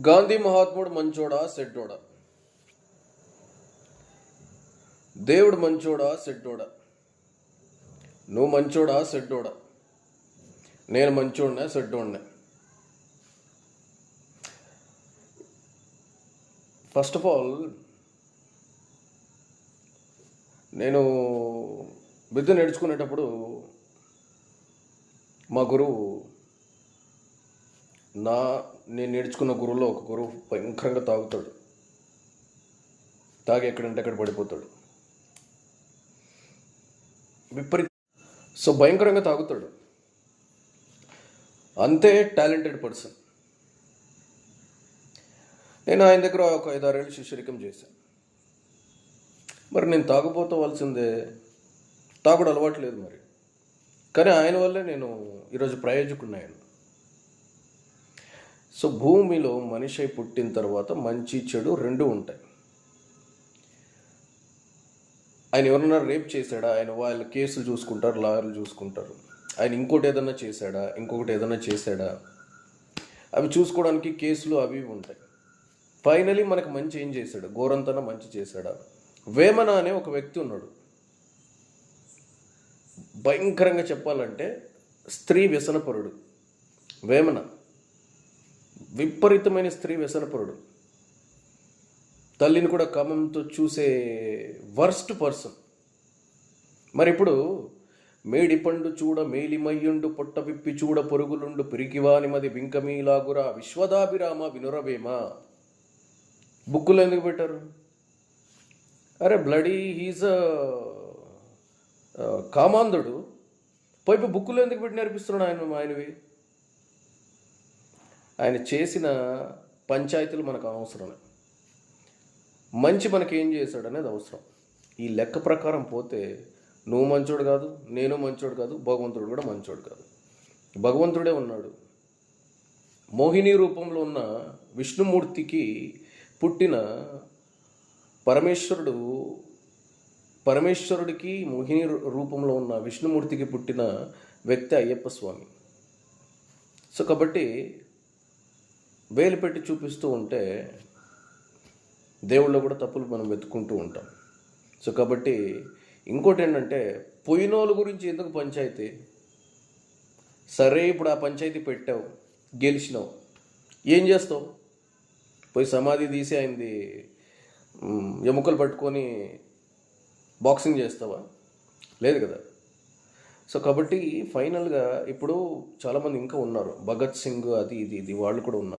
గాంధీ మహాత్ముడు మంచోడా సెడ్డోడా? దేవుడు మంచోడా సెడ్డోడా? నువ్వు మంచోడా సెడ్డోడా? నేను మంచోడినా సెడ్డోడినా? ఫస్ట్ ఆఫ్ ఆల్ నేను విద్య నేర్చుకునేటప్పుడు మా గురువు నా నేను నేర్చుకున్న గురువులో ఒక గురువు భయంకరంగా తాగుతాడు. తాగి ఎక్కడంటే అక్కడ పడిపోతాడు. విపరీత సో భయంకరంగా తాగుతాడు. అంతే టాలెంటెడ్ పర్సన్. నేను ఆయన దగ్గర ఒక ఐదారేళ్ళు శిష్యరికం చేశాను మరి నేను తాగుపోతవలసిందే తాగుడు అలవాటు లేదు మరి. కానీ ఆయన వల్లే నేను ఈరోజు ప్రయోజకున్నాను సో భూమిలో మనిషి పుట్టిన తర్వాత మంచి చెడు రెండు ఉంటాయి. ఆయన ఎవరన్నా రేప్ చేశాడా? ఆయన వాళ్ళ కేసులు చూసుకుంటారు లాయర్లు చూసుకుంటారు. ఆయన ఇంకోటి ఏదన్నా చేశాడా? ఇంకొకటి ఏదన్నా చేశాడా? అవి చూసుకోవడానికి కేసులు అవి ఉంటాయి. ఫైనలీ మనకు మంచి ఏం చేశాడు? ఘోరంతన మంచి చేశాడా? వేమన అనే ఒక వ్యక్తి ఉన్నాడు. భయంకరంగా చెప్పాలంటే స్త్రీ వ్యసనపరుడు. వేమన. విపరీతమైన స్త్రీ వ్యసనపరుడు. తల్లిని కూడా కామంతో చూసే వర్స్ట్ పర్సన్. మరి ఇప్పుడు మేడిపండు చూడ మేలిమయ్యుండు పొట్ట విప్పి చూడ పొరుగులుండు పిరికివాని మది వింకమీలాగురా విశ్వదాభిరామ వినురవేమ. బుక్కులు ఎందుకు పెట్టారు? అరే బ్లడీ హీజ్ కామాంధుడు. పైపు బుక్కులు ఎందుకు పెట్టి నేర్పిస్తున్నాడు ఆయన ఆయనవి? ఆయన చేసిన పంచాయతీలు మనకు అవసరమే. మంచి మనకి ఏం చేశాడు అనేది అవసరం. ఈ లెక్క ప్రకారం పోతే నువ్వు మంచోడు కాదు నేను మంచోడు కాదు భగవంతుడు కూడా మంచోడు కాదు. భగవంతుడే ఉన్నాడు. మోహిని రూపంలో ఉన్న విష్ణుమూర్తికి పుట్టిన పరమేశ్వరుడు పరమేశ్వరుడికి మోహిని రూ- రూపంలో ఉన్న విష్ణుమూర్తికి పుట్టిన వ్యక్తి అయ్యప్ప స్వామి. సో కాబట్టి వేలు పెట్టి చూపిస్తూ ఉంటే దేవుళ్ళో కూడా తప్పులు మనం వెతుక్కుంటూ ఉంటాం. సో కాబట్టి ఇంకోటి ఏంటంటే పోయినోళ్ళ గురించి ఎందుకు పంచాయతీ? సరే ఇప్పుడు ఆ పంచాయతీ పెట్టావు గెలిచినావు. ఏం చేస్తావు? పోయి సమాధి తీసి అయింది ఎముకలు పట్టుకొని బాక్సింగ్ చేస్తావా? లేదు కదా. సో కాబట్టి ఫైనల్గా ఇప్పుడు చాలామంది ఇంకా ఉన్నారు. భగత్ సింగ్ అది ఇది ఇది వాళ్ళు కూడా ఉన్నారు.